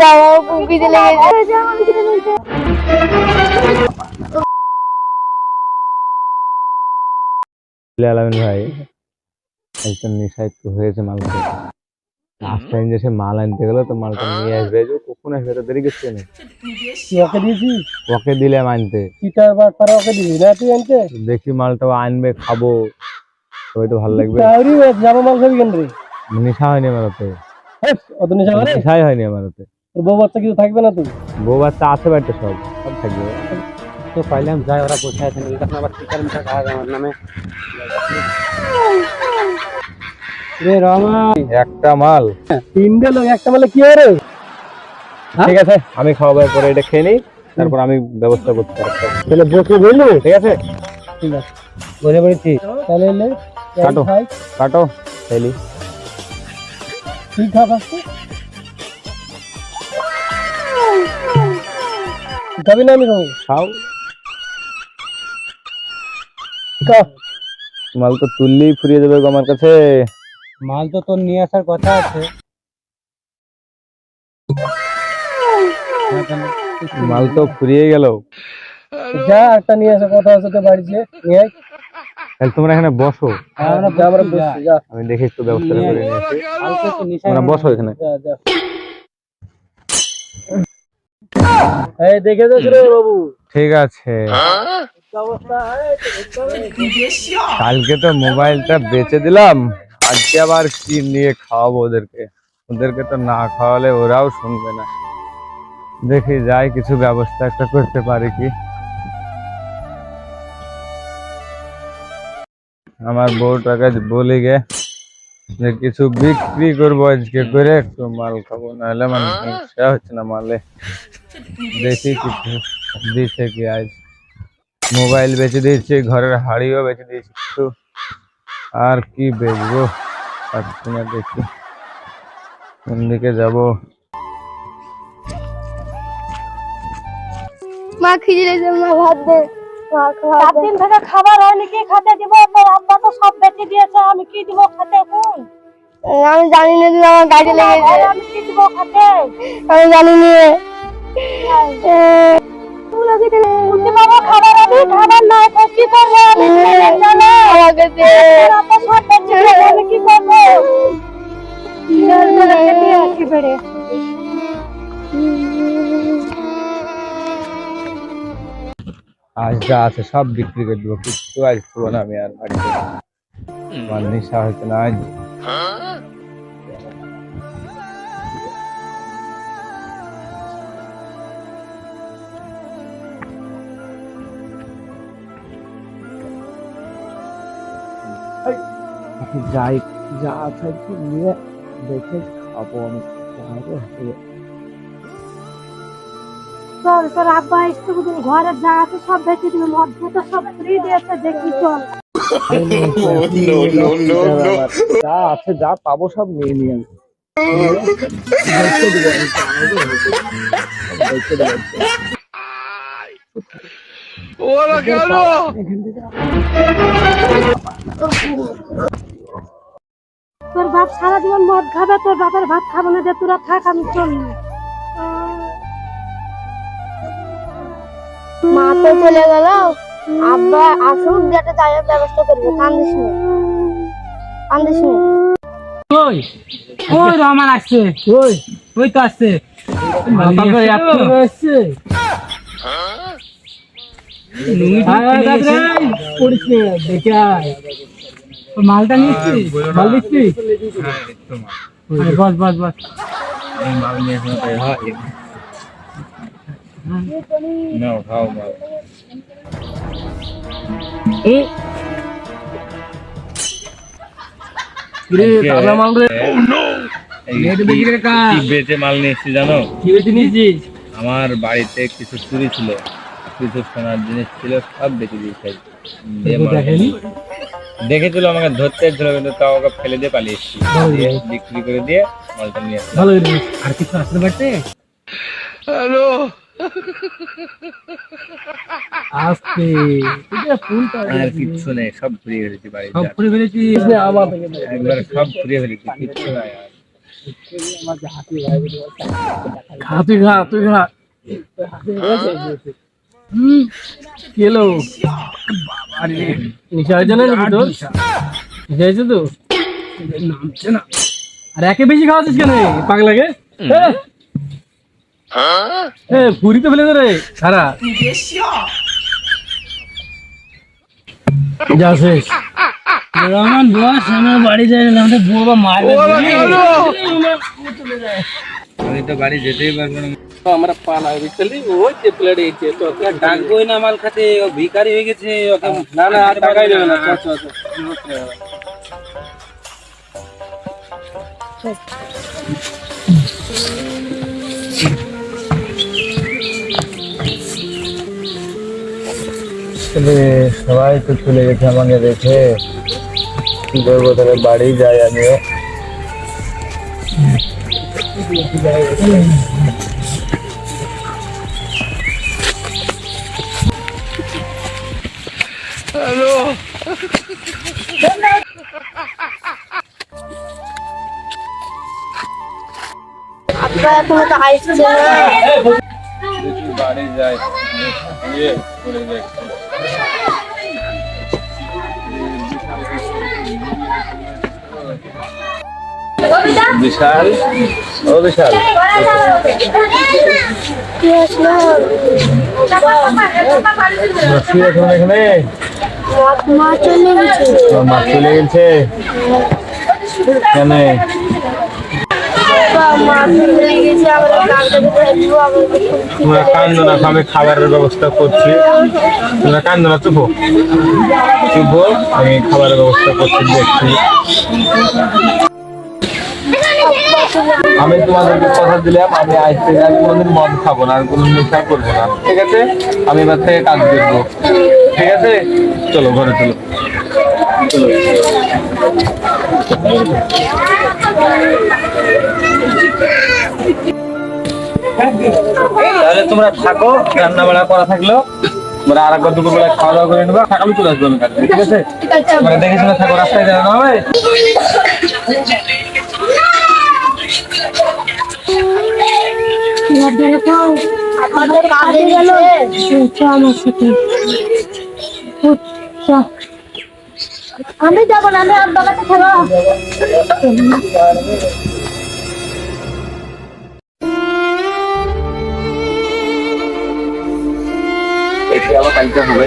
দাও খুব খিদে আলামিন ভাই একজন নেশায়িত হয়েছে মাল খেয়ে। রাস্তায় যে সে মাল আনতে গেলো তো মালটা নিয়ে আসবে। যে কখন আসবে তো দেরি করছে না ওকে দিয়েছি? ওকে দিলাম আনতে চিটার বার পারা ওকে দিবি? না তুই আনতে? দেখি মালটা আনবে খাব। সবাই তো ভালো লাগবে। তাহলে জামা মাল খাবি কেন রে? নেশা হয়নি আমার ওতে হ্যাঁ, অত নেশা করে? নেশাই হয়নি আমার ওতে তোর বউ বাচ্চা কিছু থাকবে না তুই বউ বাচ্চা আছে বাড়িতে সব সব থাকবে। তো পাইলাম যাই ওরা বসে আছেন তখন আবার চিটার মিটার খাওয়া আমার নামে। রে রমা। একটা মাল। তিনটে লোক একটা মালে কি রে ঠিক আছে আমি খাওয়া দাওয়ার পরে এটা খেয়ে নিই তারপর আমি ব্যবস্থা করতে পারব তাহলে বসে বলল ঠিক আছে? ঠিক আছে। বলে বলেছি তাহলে কাটো। কাটো খেলি কি খাবার খাবি না আমি খাও মাল তো তুললেই ফুরিয়ে যাবে আমার কাছে। মাল তো তোর নিয়ে আসার কথা আছে। মাল তো ফুরিয়ে গেল। যা একটা নিয়ে আসার কথা আছে তো বাড়িতে নিয়ে তাহলে তোমরা এখানে বসো। যা আমরা বসছি, যা। আমি দেখি একটু ব্যবস্থা করে নিয়ে আসি। বসো এখানে। এই, দেখে যাস রে বাবু। ঠিক আছে। কালকে তো মোবাইলটা বেচে দিলাম। আজকে আবার কি নিয়ে খাওয়াবো ওদেরকে? ওদেরকে তো না খাওয়ালে ওরাও শুনবে না। দেখি যাই, কিছু ব্যবস্থা একটা করতে পারি কি? আমার বউটাকে বলি গে। যে কিছু বিক্রি করব আজকে করে, একটু মাল খাব, নাহলে মানে হচ্ছে না মালে। দেখি কিছু দিচ্ছে কি আজ। মোবাইল বেচে দিয়েছি, ঘরের হাড়িও বেচে দিয়েছি কিছু। আর কি বেচবো? পাচ্ছি না দেখি। কোন দিকে যাব? মা খিদে ভাত দে। চার দিন থেকে খাবার হয়নি কি খেতে দিব তোর আব্বা তো সব বেঁচে দিয়েছে আমি কি দিব খেতে এখন আমি জানি না আমার গাড়ি লেগেছে আমি কি দিব খেতে আমি জানি না খাবার আমি খাবার নাই কি করব আমি আমাকে দে সব বেঁচে দিয়েছে আমি কি করব বেড়ে আজ যা আছে সব বিক্রি করে দেবো। কিচ্ছু আজ খাব আমি আর বাড়িতে। আমার নেশা হয়েছে না আজ। যাই, যা আছে নিয়ে দেখে খাব আমি। তোর তোর আব্বা এসে বুঝুন ঘরে যা আছে সব বেঁচে দিবে মদ তো সব ফ্রি দিয়েছে দেখি চল। যা আছে যা পাবো সব নিয়ে নিয়ে তোর বাপ সারা জীবন মদ খাবে তোর বাপের ভাত খাব না যে তোরা থাক আমি চল মা তো চলে গেল। আব্বা আসুক যাতে তাদের ব্যবস্থা করবে। কান্দিস না। কান্দিস না। ওই ওই রহমান আসছে? ওই ওই তো আসছে? আসছে দেখে আয়। মালটা নিচ্ছি মাল দিচ্ছি বস বস বস। নাও খাও মাল মাল রে কি বেচে মাল নিয়ে এসেছি জানো? কি নিয়েছিস? আমার বাড়িতে কিছু চুরি ছিল। কিছু সোনার জিনিস ছিল সব বেঁচে দিয়েছে। দেখেছিল আমাকে ধরতে এসেছিল কিন্তু তাও ওকে ফেলে দিয়ে পালিয়ে এসেছি। বিক্রি করে দিয়ে মালটা নিয়ে আসলাম। ভালো আর কিছু আসতে পারতে আসতে। এটা ফুলটা আর কিচ্ছু নেই সব ঘুরিয়ে ফেলেছি বাড়িতে সব করে ফেলেছিস আমার থেকে একবার সব ঘুরিয়ে ফেলেছি কিচ্ছু নাই আর। খা তুই খা তুই খা হুম কেলো বাবারে। নিশা হয়েছে না নাকি তোর? নিশা হয়েছে তো? নামছে না। আর একে বেশি খাওয়াছিস কেন পাগলাকে? এ পুরি তো ফেলে রে সারা যা শেষ। রহমান বস আমার বাড়ি যাই না আমাদের বউ বা মারবে। আমি তো বাড়ি যেতেই পারব না। আমরা পালা বুঝলি ওই যে প্লেট এইছে তো ডাকবোই না মাল খাতে ও ভিখারি হয়ে গেছে ওকে না না আর টাকাই দেবে না। চল। চল। তাহলে সবাই তো চলে গেছে আমাকে দেখে কি করব তাহলে বাড়ি যাই আমিও আব্বা এখনও তো আসছে না দেখি বাড়ি যাই গিয়ে চলে বিশাল। ও বিশাল। এখন? মা চলে গেছে। কেন? তোমরা কান্দো না, আমি খাবারের ব্যবস্থা করছি। তোমরা কান্দো না, চুপো। চুপো, আমি খাবারের ব্যবস্থা করছি, দেখছি। আমি তোমাদেরকে কথা দিলাম, আমি আজ থেকে আর কোনোদিন মদ খাব না আর কোনো নেশা করব না, ঠিক আছে? আমি এবার থেকে কাজ করব, ঠিক আছে? চলো, ঘরে চলো। চলো। তাহলে তোমরা থাকো রান্না করা থাকল। আর খাওয়া দাওয়া করে চলে আমি ঠিক আছে? থাকো, রাস্তায় না সাথে আমি যাব না, আমি থাকব হবে।